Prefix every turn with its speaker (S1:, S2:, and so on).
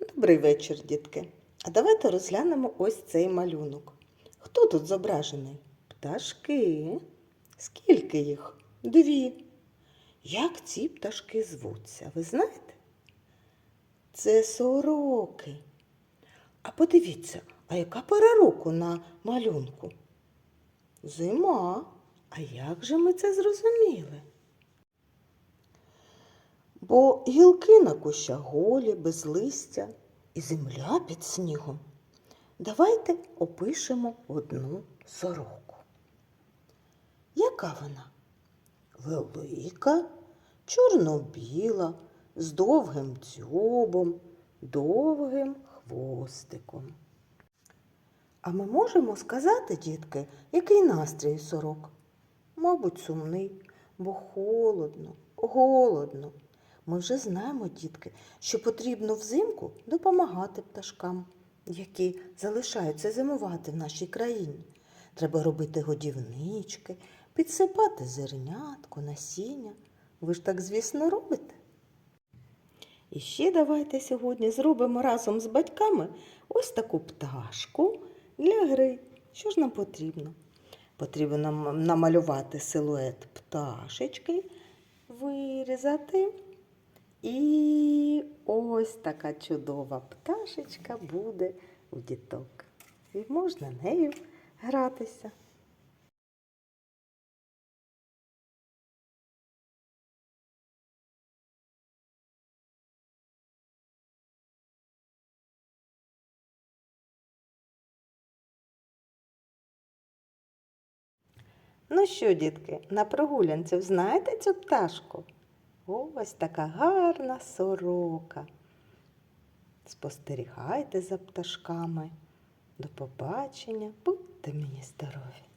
S1: Добрий вечір, дітки. А давайте розглянемо ось цей малюнок. Хто тут зображений? Пташки. Скільки їх? Дві. Як ці пташки звуться, ви знаєте? Це сороки. А подивіться, а яка пора року на малюнку? Зима. А як же ми це зрозуміли? Бо гілки на кущах голі, без листя і земля під снігом. Давайте опишемо одну сороку. Яка вона? Велика, чорно-біла, з довгим дзьобом, довгим хвостиком. А ми можемо сказати, дітки, який настрій сорок? Мабуть, сумний, бо холодно, голодно. Ми вже знаємо, дітки, що потрібно взимку допомагати пташкам, які залишаються зимувати в нашій країні. Треба робити годівнички, підсипати зернятко, насіння. Ви ж так, звісно, робите. І ще давайте сьогодні зробимо разом з батьками ось таку пташку для гри. Що ж нам потрібно? Потрібно нам намалювати силует пташечки, вирізати. І ось така чудова пташечка буде у діток. І можна нею гратися. Ну що, дітки, на прогулянці знаєте цю пташку? Ось така гарна сорока. Спостерігайте за пташками. До побачення, будьте мені здорові!